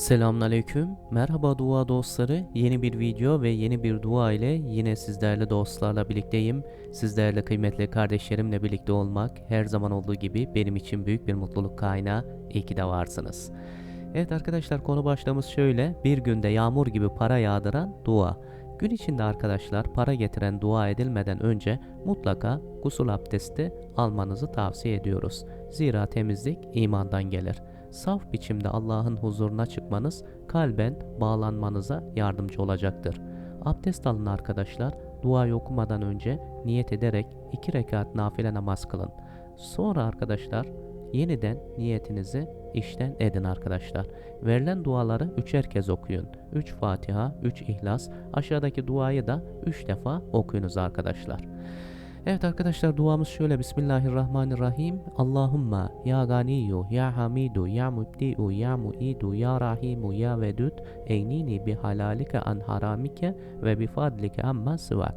Selamünaleyküm. Merhaba dua dostları. Yeni bir video ve yeni bir dua ile yine sizlerle dostlarla birlikteyim. Sizlerle kıymetli kardeşlerimle birlikte olmak her zaman olduğu gibi benim için büyük bir mutluluk kaynağı. İyi ki de varsınız. Evet arkadaşlar konu başlığımız şöyle. Bir günde yağmur gibi para yağdıran dua. Gün içinde arkadaşlar para getiren dua edilmeden önce mutlaka gusül abdesti almanızı tavsiye ediyoruz. Zira temizlik imandan gelir saf biçimde Allah'ın huzuruna çıkmanız kalben bağlanmanıza yardımcı olacaktır. Abdest alın arkadaşlar. Duayı okumadan önce niyet ederek iki rekat nafile namaz kılın. Sonra arkadaşlar yeniden niyetinizi işten edin arkadaşlar. Verilen duaları üçer kez okuyun. 3 Fatiha, 3 İhlas. Aşağıdaki duayı da 3 defa okuyunuz arkadaşlar. Evet arkadaşlar duamız şöyle. Bismillahirrahmanirrahim. Allahumma ya ganiyu ya hamidu ya mubdi'u ya mu'idu ya rahimu ya vedud Eynini bi halalike an haramike ve bi fadlike amma sıvak.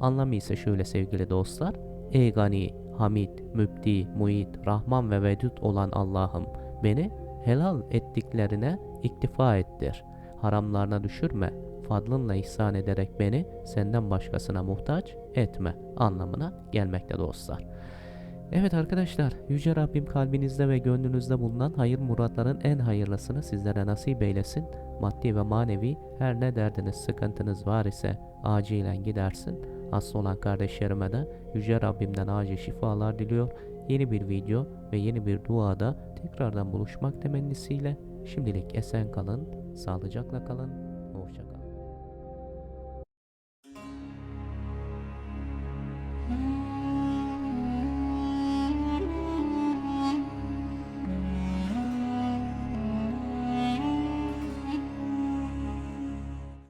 Anlamı ise şöyle sevgili dostlar. Ey gani, hamid, mübdi, muid, rahman ve vedud olan Allah'ım beni helal ettiklerine iktifa ettir. Haramlarına düşürme, fadlınla ihsan ederek beni senden başkasına muhtaç etme anlamına gelmekte dostlar. Evet arkadaşlar, Yüce Rabbim kalbinizde ve gönlünüzde bulunan hayır muratların en hayırlısını sizlere nasip eylesin. Maddi ve manevi her ne derdiniz, sıkıntınız var ise acilen gidersin. Hasta olan kardeşlerime de Yüce Rabbimden acil şifalar diliyor. Yeni bir video ve yeni bir duada tekrardan buluşmak temennisiyle şimdilik esen kalın, sağlıcakla kalın, hoşça kalın.